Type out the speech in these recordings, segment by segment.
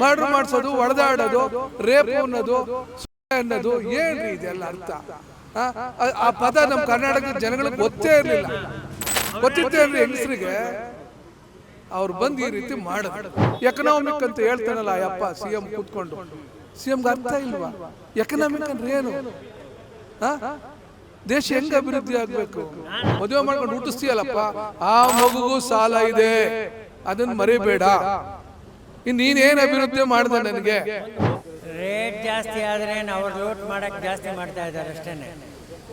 Murder ಮಾಡಿಸೋದು ಹೊಡೆದಾಡೋದು rape ಅನ್ನೋದು ಅನ್ನೋದು ಏನ್ರಿ ಇದೆಲ್ಲ ಅಂತ ಆ? ಪದ ನಮ್ಮ ಕರ್ನಾಟಕದ ಜನಗಳಿಗೆ ಗೊತ್ತೇ ಇರಲಿಲ್ಲ. ಗೊತ್ತಿತ್ತೇ ಇರಲಿ ಹೆಂಗಸರಿಗೆ ಅವ್ರು ಬಂದು ಈ ರೀತಿ ಮಾಡಿದ್ರು ಎಕನಾಮಿಕ್ ಅಂತ ಹೇಳ್ತಾನಲ್ಲ ಯಪ್ಪ ಸಿ ಎಂ ಕೂತ್ಕೊಂಡು. ಸಿ ಎಂಗೆ ಅರ್ಥ ಇಲ್ವಾ? ಎಕನಾಮಿಕ್ ಅಂದ್ರೆ ಏನು? ದೇಶ ಹೆಂಗ ಅಭಿವೃದ್ಧಿ ಆಗ್ಬೇಕು? ಮದುವೆ ಮಾಡ್ಕೊಂಡು ಹುಟ್ಟಿಸ್ತೀಯಲ್ಲಪ್ಪ? ಆ ಮಗುಗೂ ಸಾಲ ಇದೆ. ಅದನ್ನ ಮರಿಬೇಡ. ಇನ್ ನೀನೇನ್ ಅಭಿವೃದ್ಧಿ ಮಾಡ್ದೆ ನನಗೆ? ರೇಟ್ ಜಾಸ್ತಿ ಆದ್ರೆ ಅವ್ರು ಲೋಟ್ ಮಾಡಕ್ಕೆ ಜಾಸ್ತಿ ಮಾಡ್ತಾ ಇದ್ದಾರೆ ಅಷ್ಟೇನೆ.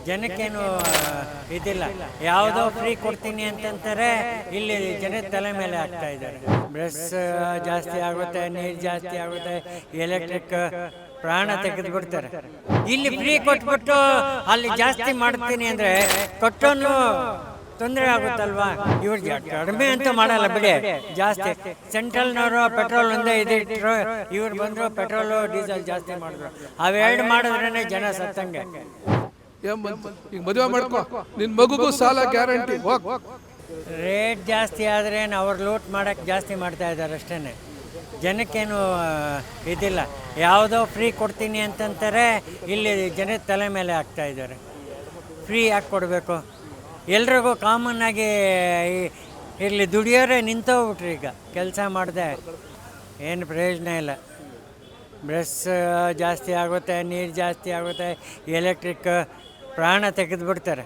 ಜನಕ್ಕೇನು ಇದಿಲ್ಲ. ಯಾವುದೋ ಫ್ರೀ ಕೊಡ್ತೀನಿ ಅಂತಂತಾರೆ, ಇಲ್ಲಿ ಜನ ತಲೆ ಮೇಲೆ ಆಗ್ತಾ ಇದ್ದಾರೆ. ಬ್ರಸ್ ಜಾಸ್ತಿ ಆಗುತ್ತೆ, ನೀರು ಜಾಸ್ತಿ ಆಗುತ್ತೆ ಎಲೆಕ್ಟ್ರಿಕ್ ಪ್ರಾಣ ತೆಗೆದು ಬಿಡ್ತಾರೆ ಇಲ್ಲಿ ಫ್ರೀ ಕೊಟ್ಬಿಟ್ಟು ಅಲ್ಲಿ ಜಾಸ್ತಿ ಮಾಡ್ತೀನಿ ಅಂದರೆ ಕೊಟ್ಟೋನು ತೊಂದರೆ ಆಗುತ್ತಲ್ವಾ? ಇವ್ರು ಕಡಿಮೆ ಅಂತ ಮಾಡಲ್ಲ ಬಿಡಿ. ಜಾಸ್ತಿ. ಸೆಂಟ್ರಲ್ನವರು ಪೆಟ್ರೋಲ್ ಒಂದೇ ಇದಿಟ್ರು ಇವ್ರು ಬಂದರು ಪೆಟ್ರೋಲು ಡೀಸೆಲ್ ಜಾಸ್ತಿ ಮಾಡಿದ್ರು. ಅವೆರಡು ಮಾಡಿದ್ರೇ ಜನ ಸತ್ತಂಗೆ. ಏನ್ ಬಂತು? ಈಗ ಮದುವೆ ಮಾಡ್ಕೋ. ನಿನ್ ಮಗುಗೂ ಸಾಲ ಗ್ಯಾರಂಟಿ. ಹೋಗ್ ರೇಟ್ ಜಾಸ್ತಿ ಆದರೆ ಅವ್ರು ಲೂಟ್ ಮಾಡೋಕ್ಕೆ ಜಾಸ್ತಿ ಮಾಡ್ತಾ ಇದ್ದಾರೆ ಅಷ್ಟೇ ಜನಕ್ಕೇನು ಇದಿಲ್ಲ. ಯಾವುದೋ ಫ್ರೀ ಕೊಡ್ತೀನಿ ಅಂತಂತಾರೆ ಇಲ್ಲಿ ಜನ ತಲೆ ಮೇಲೆ ಆಗ್ತಾ ಇದ್ದಾರೆ. ಫ್ರೀ ಯಾಕೆ ಕೊಡಬೇಕು? ಎಲ್ರಿಗೂ ಕಾಮನ್ ಆಗಿ ಇಲ್ಲಿ ದುಡಿಯೋರೆ ನಿಂತೋಗ್ಬಿಟ್ರಿ ಈಗ ಕೆಲಸ ಮಾಡಿದೆ. ಏನು ಪ್ರಯೋಜನ ಇಲ್ಲ. ಬ್ರೆಸ್ ಜಾಸ್ತಿ ಆಗುತ್ತೆ, ನೀರು ಜಾಸ್ತಿ ಆಗುತ್ತೆ ಎಲೆಕ್ಟ್ರಿಕ್ ಪ್ರಾಣ ತೆಗೆದು ಬಿಡ್ತಾರೆ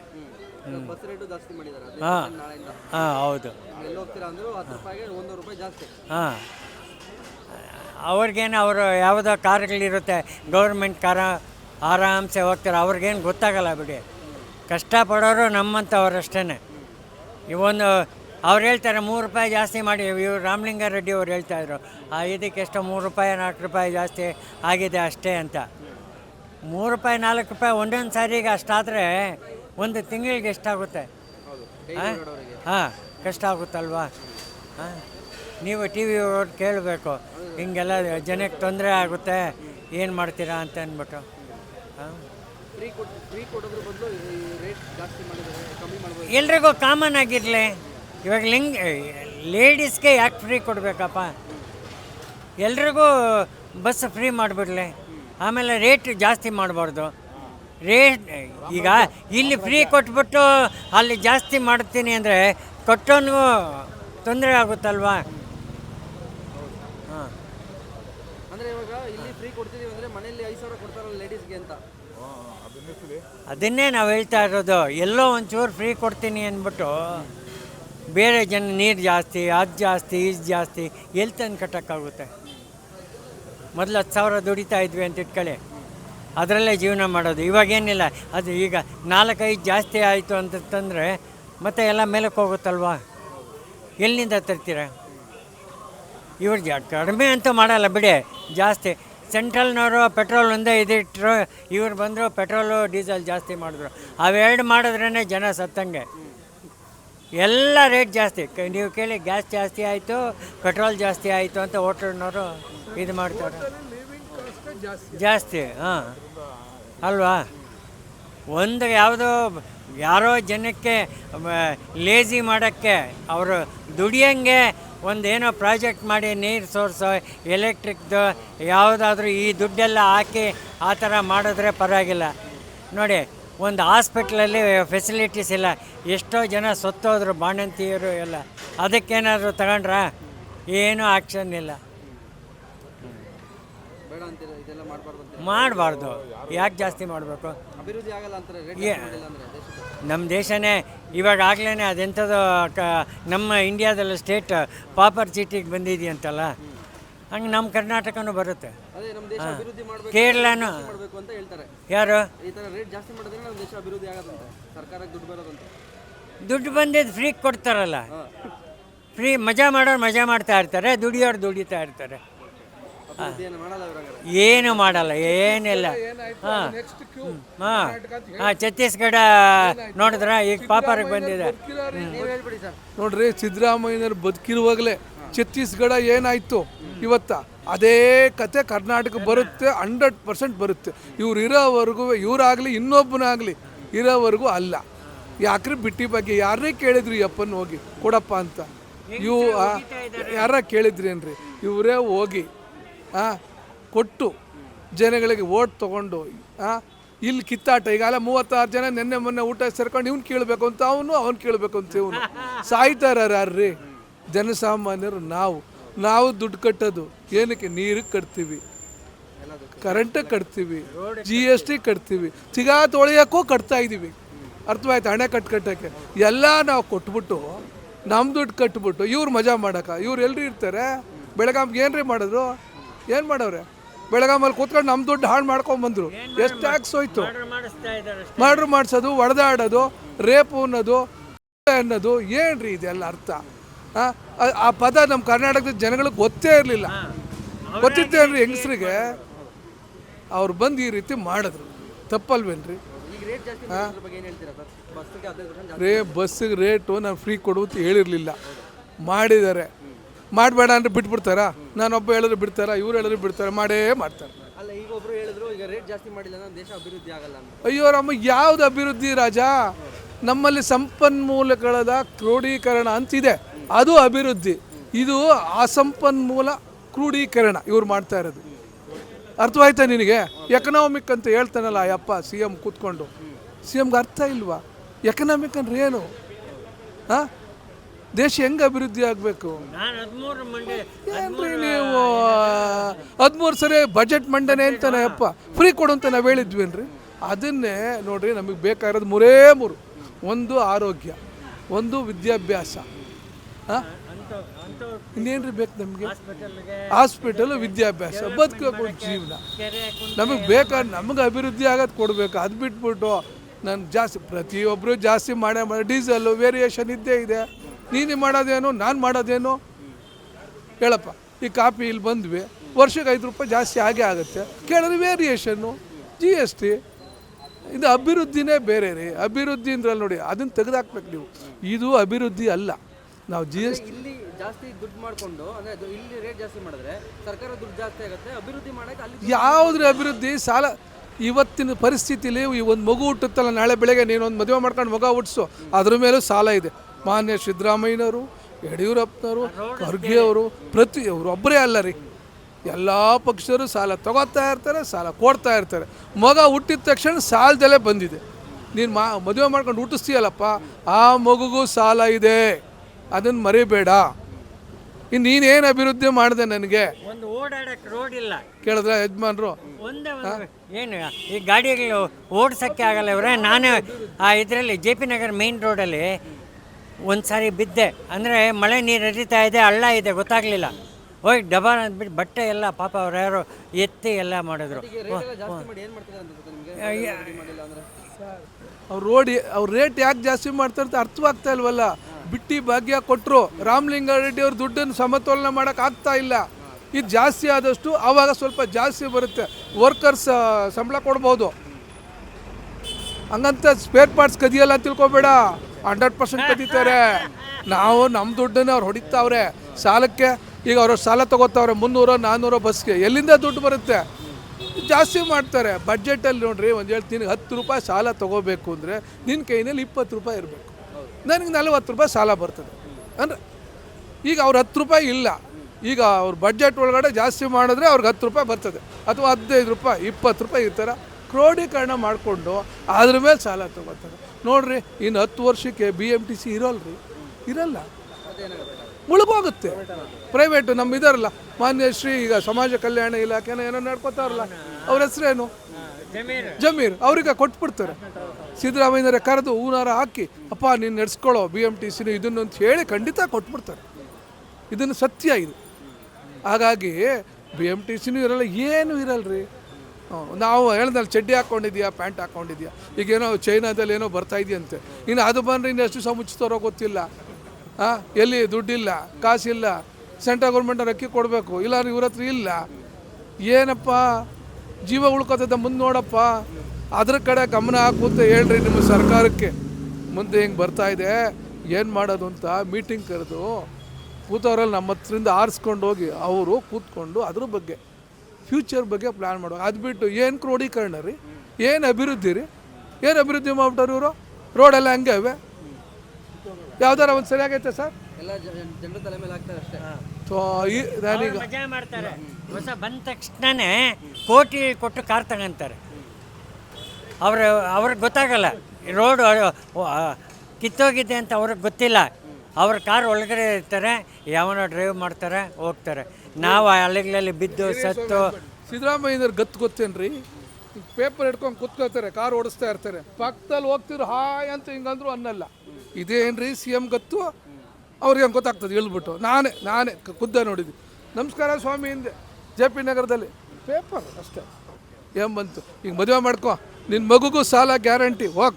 ಬಸ್ ರೇಟು ಜಾಸ್ತಿ ಮಾಡಿದ್ದಾರೆ ಹಾಂ ಹಾಂ, ಹೌದು. ಹಾಂ. ಅವ್ರಿಗೇನು ಅವರು ಯಾವುದೋ ಕಾರ್ಗಳಿರುತ್ತೆ, ಗೌರ್ಮೆಂಟ್ ಕಾರ ಆರಾಮ್ಸೆ ಹೋಗ್ತಾರೆ, ಅವ್ರಿಗೇನು ಗೊತ್ತಾಗಲ್ಲ ಬಿಡಿ. ಕಷ್ಟಪಡೋರು ನಮ್ಮಂಥವ್ರಷ್ಟೇ ಇವೊಂದು ಅವ್ರು ಹೇಳ್ತಾರೆ ಮೂರು ರೂಪಾಯಿ ಜಾಸ್ತಿ ಮಾಡಿ ರಾಮಲಿಂಗ ರಾಮಲಿಂಗಾರೆಡ್ಡಿ ಅವ್ರು ಹೇಳ್ತಾಯಿದ್ರು ಆ ಇದಕ್ಕೆ ಎಷ್ಟು ಮೂರು ರೂಪಾಯಿ ನಾಲ್ಕು ರೂಪಾಯಿ ಜಾಸ್ತಿ ಆಗಿದೆ ಅಷ್ಟೇ ಅಂತ. ಮೂರು ರೂಪಾಯಿ ನಾಲ್ಕು ರೂಪಾಯಿ ಒಂದೊಂದು ಸಾರಿಗೆ ಅಷ್ಟಾದರೆ ಒಂದು ತಿಂಗಳಿಗೆ ಎಷ್ಟಾಗುತ್ತೆ? ಹಾಂ ಕಷ್ಟ ಆಗುತ್ತಲ್ವಾ? ಹಾಂ ನೀವು ಟಿ ವಿ ಕೇಳಬೇಕು ಹಿಂಗೆಲ್ಲ ಜನಕ್ಕೆ ತೊಂದರೆ ಆಗುತ್ತೆ ಏನು ಮಾಡ್ತೀರಾ ಅಂತ ಅಂದ್ಬಿಟ್ಟು. ಹಾಂ? ಎಲ್ರಿಗೂ ಕಾಮನ್ ಆಗಿರಲಿ. ಇವಾಗ ಲಿಂಗ್ ಲೇಡೀಸ್ಗೆ ಯಾಕೆ ಫ್ರೀ ಕೊಡಬೇಕಪ್ಪ? ಎಲ್ರಿಗೂ ಬಸ್ ಫ್ರೀ ಮಾಡಿಬಿಡ್ಲಿ. ಆಮೇಲೆ ರೇಟ್ ಜಾಸ್ತಿ ಮಾಡಬಾರ್ದು. ರೇಟ್ ಈಗ ಇಲ್ಲಿ ಫ್ರೀ ಕೊಟ್ಬಿಟ್ಟು ಅಲ್ಲಿ ಜಾಸ್ತಿ ಮಾಡ್ತೀನಿ ಅಂದರೆ ಕೊಟ್ಟೋನಿಗೂ ತೊಂದರೆ ಆಗುತ್ತಲ್ವಾ ಹಾಂ ಅಂದ್ರೆ ಇವಾಗ ಇಲ್ಲಿ ಫ್ರೀ ಕೊಡ್ತಿದೀವಿ ಅಂದ್ರೆ ಮನೆಯಲ್ಲಿ ಐದು ಸಾವಿರ ಕೊಡ್ತಾರಲ್ಲ ಲೇಡೀಸ್ಗೆ ಅಂತ ಅದನ್ನೇ ನಾವು ಹೇಳ್ತಾ ಇರೋದು, ಎಲ್ಲೋ ಒಂಚೂರು ಫ್ರೀ ಕೊಡ್ತೀನಿ ಅಂದ್ಬಿಟ್ಟು ಬೇರೆ ಜನ ನೀರು ಜಾಸ್ತಿ, ಅದು ಜಾಸ್ತಿ, ಇದು ಜಾಸ್ತಿ ಎಲ್ಲಿ ತಂದು ಕಟ್ಟೋಕ್ಕಾಗುತ್ತೆ? ಮೊದಲು ಹತ್ತು ಸಾವಿರ ದುಡಿತಾ ಇದ್ವಿ ಅಂತ ಇಟ್ಕೊಳ್ಳಿ. ಅದರಲ್ಲೇ ಜೀವನ ಮಾಡೋದು. ಇವಾಗೇನಿಲ್ಲ ಅದು ಈಗ ನಾಲ್ಕೈದು ಜಾಸ್ತಿ ಆಯಿತು ಅಂತಂದರೆ ಮತ್ತೆ ಎಲ್ಲ ಮೇಲಕ್ಕೆ ಹೋಗುತ್ತಲ್ವಾ? ಎಲ್ಲಿಂದ ತರ್ತೀರ? ಇವ್ರು ಕಡಿಮೆ ಅಂತ ಮಾಡಲ್ಲ ಬಿಡಿ, ಜಾಸ್ತಿ. ಸೆಂಟ್ರಲ್ನವರು ಪೆಟ್ರೋಲ್ ಒಂದೇ ಇದಿಟ್ಟರು ಇವ್ರು ಬಂದರು ಪೆಟ್ರೋಲು ಡೀಸೆಲ್ ಜಾಸ್ತಿ ಮಾಡಿದ್ರು. ಅವೆರಡು ಮಾಡಿದ್ರೇ ಜನ ಸತ್ತಂಗೆ. ಎಲ್ಲ ರೇಟ್ ಜಾಸ್ತಿ. ನೀವು ಕೇಳಿ ಗ್ಯಾಸ್ ಜಾಸ್ತಿ ಆಯಿತು ಪೆಟ್ರೋಲ್ ಜಾಸ್ತಿ ಆಯಿತು ಅಂತ ಹೋಟೆಲ್ನವರು ಇದು ಮಾಡ್ತಾರೆ. ಜಾಸ್ತಿ, ಹಾಂ. ಅಲ್ವಾ? ಒಂದು ಯಾವುದೋ, ಯಾರೋ ಜನಕ್ಕೆ ಲೇಜಿ ಮಾಡೋಕ್ಕೆ, ಅವರು ದುಡಿಯಂಗೆ ಒಂದೇನೋ ಪ್ರಾಜೆಕ್ಟ್ ಮಾಡಿ ನೀರು ಸೋರ್ಸೋ ಎಲೆಕ್ಟ್ರಿಕ್ದು ಯಾವುದಾದ್ರೂ ಈ ದುಡ್ಡೆಲ್ಲ ಹಾಕಿ ಆ ಥರ ಮಾಡಿದ್ರೆ ಪರವಾಗಿಲ್ಲ. ನೋಡಿ ಒಂದು ಹಾಸ್ಪಿಟ್ಲಲ್ಲಿ ಫೆಸಿಲಿಟೀಸ್ ಇಲ್ಲ. ಎಷ್ಟೋ ಜನ ಸತ್ತೋದ್ರು ಬಾಣಂತಿಯರು ಎಲ್ಲ. ಅದಕ್ಕೇನಾದರೂ ತಗೊಂಡ್ರಾ? ಏನೂ ಆಕ್ಷನ್ ಇಲ್ಲ. ಮಾಡಬಾರ್ದು ಯಾಕೆ ಜಾಸ್ತಿ ಮಾಡಬೇಕು? ನಮ್ಮ ದೇಶನೇ ಇವಾಗ ಆಗಲೇ ಅದೆಂಥದ್ದು ಕ ನಮ್ಮ ಇಂಡಿಯಾದಲ್ಲಿ ಸ್ಟೇಟ್ ಪಾಪರ್ ಚೀಟಿಗೆ ಬಂದಿದೆಯಂತಲ್ಲ ಹಂಗೆ ನಮ್ಮ ಕರ್ನಾಟಕನೂ ಬರುತ್ತೆ. ಕೇರಳನೂ. ಯಾರು? ದುಡ್ಡು ಬಂದಿದ್ದು ಫ್ರೀ ಕೊಡ್ತಾರಲ್ಲ? ಫ್ರೀ ಮಜಾ ಮಾಡೋರು ಮಜಾ ಮಾಡ್ತಾ ಇರ್ತಾರೆ ದುಡಿಯೋರು ದುಡಿತಾ ಇರ್ತಾರೆ. ಏನು ಮಾಡಲ್ಲ ಏನಿಲ್ಲ. ಹಾಂ. ಹಾಂ. ಹಾಂ ಛತ್ತೀಸ್ಗಢ ನೋಡಿದ್ರ ಈಗ ಪಾಪರಿಗೆ ಬಂದಿದೆ. ನೀವು ಹೇಳ್ಬಿಡಿ ಸರ್. ನೋಡ್ರಿ ಸಿದ್ದರಾಮಯ್ಯನವ್ರು ಬದುಕಿರುವಾಗಲೇ ಛತ್ತೀಸ್ಗಢ ಏನಾಯ್ತು? ಇವತ್ತ ಅದೇ ಕತೆ ಕರ್ನಾಟಕ ಬರುತ್ತೆ ಹಂಡ್ರೆಡ್ ಪರ್ಸೆಂಟ್ ಬರುತ್ತೆ. ಇವ್ರು ಇರೋವರೆಗೂ ಇವರಾಗಲಿ ಇನ್ನೊಬ್ಬನಾಗಲಿ ಇರೋವರೆಗೂ ಅಲ್ಲ. ಯಾಕ್ರಿ ಬಿಟ್ಟಿ ಬಗ್ಗೆ? ಯಾರನ್ನೇ ಕೇಳಿದ್ರು ಅಪ್ಪನ ಹೋಗಿ ಕೊಡಪ್ಪ ಅಂತ? ಇವು ಯಾರ ಕೇಳಿದ್ರಿ ಏನ್ರಿ? ಇವರೇ ಹೋಗಿ ಕೊಟ್ಟು ಜನಗಳಿಗೆ ಓಟ್ ತೊಗೊಂಡು ಇಲ್ಲಿ ಕಿತ್ತಾಟ. ಈಗಾಗಲೇ ಮೂವತ್ತಾರು ಜನ ನಿನ್ನೆ ಮೊನ್ನೆ ಊಟ ಸೇರ್ಕೊಂಡು ಇವ್ನು ಕೇಳಬೇಕು ಅಂತ ಅವನು, ಅವ್ನು ಕೇಳಬೇಕು ಅಂತ ಇವನು. ಸಾಯ್ತಾರೀ ಜನಸಾಮಾನ್ಯರು ನಾವು. ನಾವು ದುಡ್ಡು ಕಟ್ಟೋದು. ಏನಕ್ಕೆ? ನೀರಿಗೆ ಕಟ್ತೀವಿ. ಕರೆಂಟಿಗೆ ಕಟ್ತೀವಿ. ಜಿ ಎಸ್ ಟಿ ಕಟ್ತೀವಿ. ತಿಗಾ ತೊಳೆಯೋಕ್ಕೂ ಕಟ್ತಾ ಇದ್ದೀವಿ ಅರ್ಥವಾಯ್ತು? ಹಣೆ ಕಟ್ ಕಟ್ಟೋಕ್ಕೆ. ಎಲ್ಲ ನಾವು ಕೊಟ್ಬಿಟ್ಟು ನಮ್ಮ ದುಡ್ಡು ಕಟ್ಬಿಟ್ಟು, ಇವ್ರು ಮಜಾ ಮಾಡಕ ಇವ್ರು ಎಲ್ಲರೂ ಇರ್ತಾರೆ? ಬೆಳಗಾಮ್ಗೆ ಏನ್ರಿ ಮಾಡಿದ್ರು? ಏನು ಮಾಡವ್ರೆ? ಬೆಳಗಾಮಲ್ಲಿ ಕೂತ್ಕೊಂಡು ನಮ್ಮ ದುಡ್ಡು ಹಾಳು ಮಾಡ್ಕೊಂಬಂದ್ರು ಎಷ್ಟು ಟ್ಯಾಕ್ಸ್ ಹೋಯ್ತು? ಮರ್ಡ್ರ್ ಮಾಡಿಸೋದು ಒಡೆದಾಡೋದು ರೇಪು ಅನ್ನೋದು ಅನ್ನೋದು ಏನ್ರಿ ಇದೆಲ್ಲ ಅರ್ಥ? ಆ? ಪದ ನಮ್ಮ ಕರ್ನಾಟಕದ ಜನಗಳಿಗೆ ಗೊತ್ತೇ ಇರಲಿಲ್ಲ. ಗೊತ್ತಿದ್ದೇನ್ರಿ ಹೆಂಗಸ್ರಿಗೆ? ಅವ್ರು ಬಂದು ಈ ರೀತಿ ಮಾಡಿದ್ರು. ತಪ್ಪಲ್ವೇನ್ರಿ? ಈಗ ರೇಟ್ ಜಾಸ್ತಿ ಮಾಡಿದ್ರ ಬಗ್ಗೆ ಏನು ಹೇಳ್ತೀರಾ? ಸರ್ ಬಸ್ಸಿಗೆ ಹದಿನೈದು ಪರ್ಸೆಂಟ್ ಜಾಸ್ತಿ ರೇ ಬಸ್ಸಿಗೆ ರೇಟು ನಾನು ಫ್ರೀ ಕೊಡುವಂತ ಹೇಳಿರಲಿಲ್ಲ. ಮಾಡಿದ್ದಾರೆ. ಮಾಡಬೇಡ ಅಂದ್ರೆ ಬಿಟ್ಬಿಡ್ತಾರಾ? ನಾನೊಬ್ಬ ಹೇಳಿದ್ರು ಬಿಡ್ತಾರ ಇವ್ರು ಹೇಳಿದ್ರು ಬಿಡ್ತಾರೆ ಮಾಡೇ ಮಾಡ್ತಾರೆ. ಅಲ್ಲ ಈಗ ಒಬ್ರು ಹೇಳಿದ್ರು ಈಗ ರೇಟ್ ಜಾಸ್ತಿ ಮಾಡಿಲ್ಲ ಅಂದ್ರೆ ದೇಶ ಅಭಿವೃದ್ಧಿ ಆಗಲ್ಲ ಅಂತ. ಅಯ್ಯೋ ರಾಮ ಯಾವ್ದು ಅಭಿವೃದ್ಧಿ ರಾಜ? ನಮ್ಮಲ್ಲಿ ಸಂಪನ್ಮೂಲಗಳದ ಕ್ರೋಢೀಕರಣ ಅಂತಿದೆ. ಅದು ಅಭಿವೃದ್ಧಿ. ಇದು ಅಸಂಪನ್ಮೂಲ ಕ್ರೋಢೀಕರಣ ಇವ್ರು ಮಾಡ್ತಾ ಇರೋದು. ಅರ್ಥವಾಯ್ತಾ ನಿನಗೆ? ಎಕನಾಮಿಕ್ ಅಂತ ಹೇಳ್ತಾನಲ್ಲ ಅಯ್ಯಪ್ಪ ಯಪ್ಪ ಸಿ ಎಂ ಕೂತ್ಕೊಂಡು. ಸಿ ಎಮ್ಗೆ ಅರ್ಥ ಇಲ್ವಾ? ಎಕನಾಮಿಕ್ ಅಂದ್ರೆ ಏನು? ಹಾಂ? ದೇಶ ಹೆಂಗೆ ಅಭಿವೃದ್ಧಿ ಆಗಬೇಕು? ಏನ್ರಿ ನೀವು? ಹದಿಮೂರು ಸರಿ ಬಜೆಟ್ ಮಂಡನೆ ಅಂತಾನೆ ಅಪ್ಪ ಫ್ರೀ ಕೊಡು ಅಂತ ನಾವು ಹೇಳಿದ್ವೇನ್ರಿ? ಅದನ್ನೇ ನೋಡ್ರಿ ನಮಗೆ ಬೇಕಾಗಿರೋದು ಮೂರೇ ಮೂರು. ಒಂದು ಆರೋಗ್ಯ ಒಂದು ವಿದ್ಯಾಭ್ಯಾಸ. ಹಾಂ? ಇನ್ನೇನ್ರಿ ಬೇಕು ನಮಗೆ? ಹಾಸ್ಪಿಟಲ್ ವಿದ್ಯಾಭ್ಯಾಸ. ಬದುಕಬೇಕು ಜೀವನ. ನಮಗೆ ಬೇಕಾದ ನಮಗೆ ಅಭಿವೃದ್ಧಿ ಆಗೋದು ಕೊಡಬೇಕು. ಅದು ಬಿಟ್ಬಿಟ್ಟು ನಾನು ಜಾಸ್ತಿ ಪ್ರತಿಯೊಬ್ಬರು ಜಾಸ್ತಿ ಮಾಡೇ ಮಾಡಿ ಡೀಸೆಲ್ಲು ವೇರಿಯೇಷನ್ ಇದ್ದೇ ಇದೆ. ನೀನು ಮಾಡೋದೇನು ನಾನು ಮಾಡೋದೇನು? ಹೇಳಪ್ಪ ಈ ಕಾಪಿ ಇಲ್ಲಿ ಬಂದ್ವಿ. ವರ್ಷಕ್ಕೆ ಐದು ರೂಪಾಯಿ ಜಾಸ್ತಿ ಆಗೇ ಆಗುತ್ತೆ. ಕೇಳಿದ್ರೆ ವೇರಿಯೇಷನ್ನು ಜಿ ಎಸ್ ಟಿ ಇದು ಅಭಿವೃದ್ಧಿನೇ ಬೇರೆ ರೀ. ಅಭಿವೃದ್ಧಿ ಅಂದ್ರಲ್ಲಿ ನೋಡಿ ಅದನ್ನು ತೆಗೆದಾಕ್ಬೇಕು ನೀವು. ಇದು ಅಭಿವೃದ್ಧಿ ಅಲ್ಲ. ನಾವು ಜಿ ಎಸ್ ಇಲ್ಲಿ ಜಾಸ್ತಿ ದುಡ್ಡು ಮಾಡಿಕೊಂಡು ಅಂದ್ರೆ ಇಲ್ಲಿ ರೇಟ್ ಜಾಸ್ತಿ ಮಾಡಿದ್ರೆ ಸರ್ಕಾರ ದುಡ್ಡು ಜಾಸ್ತಿ ಆಗುತ್ತೆ ಅಭಿವೃದ್ಧಿ ಮಾಡಕ್ಕೆ ಅಲ್ಲಿ ಯಾವುದ್ರ ಅಭಿವೃದ್ಧಿ? ಸಾಲ ಇವತ್ತಿನ ಪರಿಸ್ಥಿತಿಲಿ ಈ ಒಂದು ಮಗು ಹುಟ್ಟುತ್ತಲ್ಲ ನಾಳೆ ಬೆಳಗ್ಗೆ ನೀನೊಂದು ಒಂದು ಮದುವೆ ಮಾಡ್ಕೊಂಡು ಮಗ ಹುಟ್ಟಿಸು ಅದ್ರ ಮೇಲೂ ಸಾಲ ಇದೆ. ಮಾನ್ಯ ಸಿದ್ದರಾಮಯ್ಯನವರು ಯಡಿಯೂರಪ್ಪನವರು ಖರ್ಗೆ ಅವರು ಪ್ರತಿ ಅವರು ಒಬ್ಬರೇ ಅಲ್ಲ ರೀ. ಎಲ್ಲ ಪಕ್ಷರು ಸಾಲ ತಗೋತಾ ಇರ್ತಾರೆ ಸಾಲ ಕೊಡ್ತಾ ಇರ್ತಾರೆ. ಮಗ ಹುಟ್ಟಿದ ತಕ್ಷಣ ಸಾಲದಲ್ಲೇ ಬಂದಿದೆ. ನೀನು ಮಾ ಮದುವೆ ಮಾಡ್ಕೊಂಡು ಹುಟ್ಟಿಸ್ತೀಯಲ್ಲಪ್ಪ ಆ ಮಗುಗೂ ಸಾಲ ಇದೆ. ಅದನ್ನು ಮರಿಬೇಡ. ಇನ್ನು ನೀನೇನು ಅಭಿವೃದ್ಧಿ ಮಾಡಿದೆ ನನಗೆ? ಒಂದು ಓಡಾಡಕ್ಕೆ ರೋಡ್ ಇಲ್ಲ. ಕೇಳಿದ್ರ ಯಜಮಾನ್ರು? ಒಂದೇ ಒಂದು ಏನು ಈ ಗಾಡಿಗಳು ಓಡಿಸೋಕ್ಕೆ ಆಗಲ್ಲ ಇವರೇ. ನಾನೇ ಆ ಇದರಲ್ಲಿ ಜೆ ಪಿ ನಗರ್ ಮೇನ್ ರೋಡಲ್ಲಿ ಒಂದು ಸಾರಿ ಬಿದ್ದೆ. ಅಂದರೆ ಮಳೆ ನೀರು ಹರಿತಾ ಇದೆ ಹಳ್ಳ ಇದೆ ಗೊತ್ತಾಗಲಿಲ್ಲ. ಹೋಗಿ ಡಬಾರ್ ಅಂದ್ಬಿಟ್ಟು ಬಟ್ಟೆ ಎಲ್ಲ ಪಾಪ ಅವ್ರು ಯಾರು ಎತ್ತಿ ಎಲ್ಲ ಮಾಡಿದ್ರು. ಈಗ ರೇಟ್ ಜಾಸ್ತಿ ಮಾಡಿ ಏನು ಮಾಡ್ತಿದ್ದಾರೆ ಅಂತ ಗೊತ್ತಾ ನಿಮಗೆ? ಮಾಡಿಲ್ಲ ಅಂದ್ರೆ? ಅವ್ರು ರೋಡ್ ಅವ್ರ ರೇಟ್ ಯಾಕೆ ಜಾಸ್ತಿ ಮಾಡ್ತಾರೆ ಅಂತ ಅರ್ಥವಾಗ್ತಾ ಇಲ್ವಲ್ಲ? ಬಿಟ್ಟಿ ಭಾಗ್ಯ ಕೊಟ್ಟರು ರಾಮಲಿಂಗಾರೆಡ್ಡಿ ಅವ್ರ ದುಡ್ಡನ್ನು ಸಮತೋಲನ ಮಾಡೋಕೆ ಆಗ್ತಾ ಇಲ್ಲ. ಇದು ಜಾಸ್ತಿ ಆದಷ್ಟು ಆವಾಗ ಸ್ವಲ್ಪ ಜಾಸ್ತಿ ಬರುತ್ತೆ. ವರ್ಕರ್ಸ್ ಸಂಬಳ ಕೊಡ್ಬೋದು. ಹಂಗಂತ ಸ್ಪೇರ್ ಪಾರ್ಟ್ಸ್ ಕದಿಯಲ್ಲ ತಿಳ್ಕೊಬೇಡ. ಹಂಡ್ರೆಡ್ ಪರ್ಸೆಂಟ್ ಕದೀತಾರೆ. ನಾವು ನಮ್ಮ ದುಡ್ಡನ್ನ ಅವ್ರು ಹೊಡಿತಾವ್ರೆ. ಸಾಲಕ್ಕೆ ಈಗ ಅವರು ಸಾಲ ತಗೋತಾವ್ರೆ ಮುನ್ನೂರೋ ನಾನ್ನೂರೋ ಬಸ್ಗೆ. ಎಲ್ಲಿಂದ ದುಡ್ಡು ಬರುತ್ತೆ? ಜಾಸ್ತಿ ಮಾಡ್ತಾರೆ. ಬಡ್ಜೆಟಲ್ಲಿ ನೋಡ್ರಿ ಒಂದು ಹೇಳ್ತೀನಿ ಹತ್ತು ರೂಪಾಯಿ ಸಾಲ ತಗೋಬೇಕು ಅಂದರೆ ನಿನ್ನ ಕೈನಲ್ಲಿ ಇಪ್ಪತ್ತು ರೂಪಾಯಿ ಇರಬೇಕು. ನನಗೆ ನಲ್ವತ್ತು ರೂಪಾಯಿ ಸಾಲ ಬರ್ತದೆ. ಅಂದರೆ ಈಗ ಅವ್ರು ಹತ್ತು ರೂಪಾಯಿ ಇಲ್ಲ. ಈಗ ಅವ್ರ ಬಜೆಟ್ ಒಳಗಡೆ ಜಾಸ್ತಿ ಮಾಡಿದ್ರೆ ಅವ್ರಿಗೆ ಹತ್ತು ರೂಪಾಯಿ ಬರ್ತದೆ. ಅಥವಾ ಹದಿನೈದು ರೂಪಾಯಿ, ಇಪ್ಪತ್ತು ರೂಪಾಯಿ ಈ ಥರ ಕ್ರೋಢೀಕರಣ ಮಾಡಿಕೊಂಡು ಅದ್ರ ಮೇಲೆ ಸಾಲ ತಗೋತಾರೆ. ನೋಡ್ರಿ, ಇನ್ನು ಹತ್ತು ವರ್ಷಕ್ಕೆ ಬಿ ಎಂ ಟಿ ಸಿ ಇರೋಲ್ರಿ? ಇರಲ್ಲ. ಮುಳುಗೋಗುತ್ತೆ. ಪ್ರೈವೇಟು ನಮ್ಮ ಇದಾರಲ್ಲ, ಮಾನ್ಯ ಶ್ರೀ ಈಗ ಸಮಾಜ ಕಲ್ಯಾಣ ಇಲಾಖೆನ ಏನೋ ನಡ್ಕೋತಾರಲ್ಲ, ಅವ್ರ ಹೆಸರೇನು? ಜಮೀರು. ಅವ್ರಿಗೆ ಕೊಟ್ಬಿಡ್ತಾರೆ. ಸಿದ್ದರಾಮಯ್ಯನವರೇ ಕರೆದು ಹೂನಾರ ಹಾಕಿ, ಅಪ್ಪ, ನೀನು ನಡೆಸ್ಕೊಳ್ಳೋ ಬಿ ಎಂ ಟಿ ಸಿನ ಇದನ್ನು ಅಂತ ಹೇಳಿ ಖಂಡಿತ ಕೊಟ್ಬಿಡ್ತಾರೆ. ಇದನ್ನು ಸತ್ಯ ಇದು. ಹಾಗಾಗಿ ಬಿ ಎಂ ಟಿ ಸಿನೂ ಇರಲ್ಲ, ಏನೂ ಇರಲ್ರಿ. ಹ್ಮ್. ನಾವು ಹೇಳ್ದಲ್ಲಿ ಚಡ್ಡಿ ಹಾಕ್ಕೊಂಡಿದ್ಯಾ ಪ್ಯಾಂಟ್ ಹಾಕ್ಕೊಂಡಿದ್ಯಾ ಈಗೇನೋ ಚೈನಾದಲ್ಲಿ ಏನೋ ಬರ್ತಾ ಇದೆಯಂತೆ. ಇನ್ನು ಅದು ಬಂದರೆ ಇನ್ನು ಎಷ್ಟು ಸಹ ಮುಚ್ಚುತ್ತಾರೋ ಗೊತ್ತಿಲ್ಲ. ಹಾಂ ಎಲ್ಲಿ ದುಡ್ಡಿಲ್ಲ, ಕಾಸಿಲ್ಲ, ಸೆಂಟ್ರಲ್ ಗೌರ್ಮೆಂಟ್ ಅಕ್ಕಿ ಕೊಡಬೇಕು ಇಲ್ಲ ಇವ್ರ ಹತ್ರ ಇಲ್ಲ. ಏನಪ್ಪ, ಜೀವ ಉಳ್ಕೋತದ ಮುಂದೆ ನೋಡಪ್ಪ. ಅದ್ರ ಕಡೆ ಗಮನ ಹಾಕುತ್ತೆ ಹೇಳ್ರಿ ನಿಮ್ಮ ಸರ್ಕಾರಕ್ಕೆ. ಮುಂದೆ ಹಿಂಗೆ ಬರ್ತಾ ಇದೆ. ಏನು ಮಾಡೋದು ಅಂತ ಮೀಟಿಂಗ್ ಕರೆದು ಕೂತವರಲ್ಲಿ ನಮ್ಮ ಹತ್ರಿಂದ ಆರಿಸ್ಕೊಂಡು ಹೋಗಿ, ಅವರು ಕೂತ್ಕೊಂಡು ಅದ್ರ ಬಗ್ಗೆ. ಫ್ಯೂಚರ್ ಬಗ್ಗೆ ಪ್ಲ್ಯಾನ್ ಮಾಡುವ. ಅದು ಬಿಟ್ಟು ಏನು ಕ್ರೋಢೀಕರಣ ರೀ? ಏನು ಅಭಿವೃದ್ಧಿ ರೀ? ಏನು ಅಭಿವೃದ್ಧಿ ಮಾಡ್ಬಿಟ್ಟಾರೆ ಇವರು? ರೋಡೆಲ್ಲ ಹಂಗೆ ಅವೆ ಯಾವ್ದಾರ ಒಂದು ಸರಿಯಾಗೈತೆ ಸರ್? ಥೋ, ಈ- ನಾನೀಗ ಅವ್ರು ಮಜಾ ಮಾಡ್ತಾರೆ. ಹೊಸ ಬಂದ ತಕ್ಷಣನೇ ಕೋಟಿ ಕೊಟ್ಟು ಕಾರ್ ತಗೊಂತಾರೆ. ಅವ್ರ ಅವ್ರಿಗೆ ಗೊತ್ತಾಗಲ್ಲ. ರೋಡ್ ಕಿತ್ತೋಗಿದೆ ಅಂತ ಅವ್ರಿಗೆ ಗೊತ್ತಿಲ್ಲ. ಅವ್ರ ಕಾರ್ ಒಳಗಡೆ ಇರ್ತಾರೆ ಯಾವನೋ ಡ್ರೈವ್ ಮಾಡ್ತಾರೆ ಹೋಗ್ತಾರೆ. ನಾವು ಅಲ್ಲಿಗಳಲ್ಲಿ ಬಿದ್ದು ಸತ್ತು. ಸಿದ್ದರಾಮಯ್ಯನವ್ರ ಗತ್ತು ಗೊತ್ತೇನ್ರಿ? ಪೇಪರ್ ಹಿಡ್ಕೊಂಡು ಕುತ್ಕೋತಾರೆ ಕಾರ್ ಓಡಿಸ್ತಾ ಇರ್ತಾರೆ. ಪಕ್ಕದಲ್ಲಿ ಹೋಗ್ತಿದ್ರು, ಹಾಯ್ ಅಂತ ಹಿಂಗಂದ್ರು ಅನ್ನಲ್ಲ. ಇದೇನ್ರಿ ಸಿ ಎಂ ಗತ್ತು? ಅವ್ರಿಗೆ ಹಂಗೆ ಗೊತ್ತಾಗ್ತದೆ, ಹೇಳ್ಬಿಟ್ಟು. ನಾನೇ ನಾನೇ ಖುದ್ದ ನೋಡಿದ್ವಿ ನಮಸ್ಕಾರ ಸ್ವಾಮಿ ಹಿಂದೆ, ಜೆ ಪಿ ನಗರದಲ್ಲಿ. ಪೇಪರ್ ಅಷ್ಟೇ. ಏನ್ ಬಂತು? ಈಗ ಮದುವೆ ಮಾಡ್ಕೊ. ನಿನ್ನ ಮಗುಗೂ ಸಾಲ ಗ್ಯಾರಂಟಿ, ಹೋಗ್.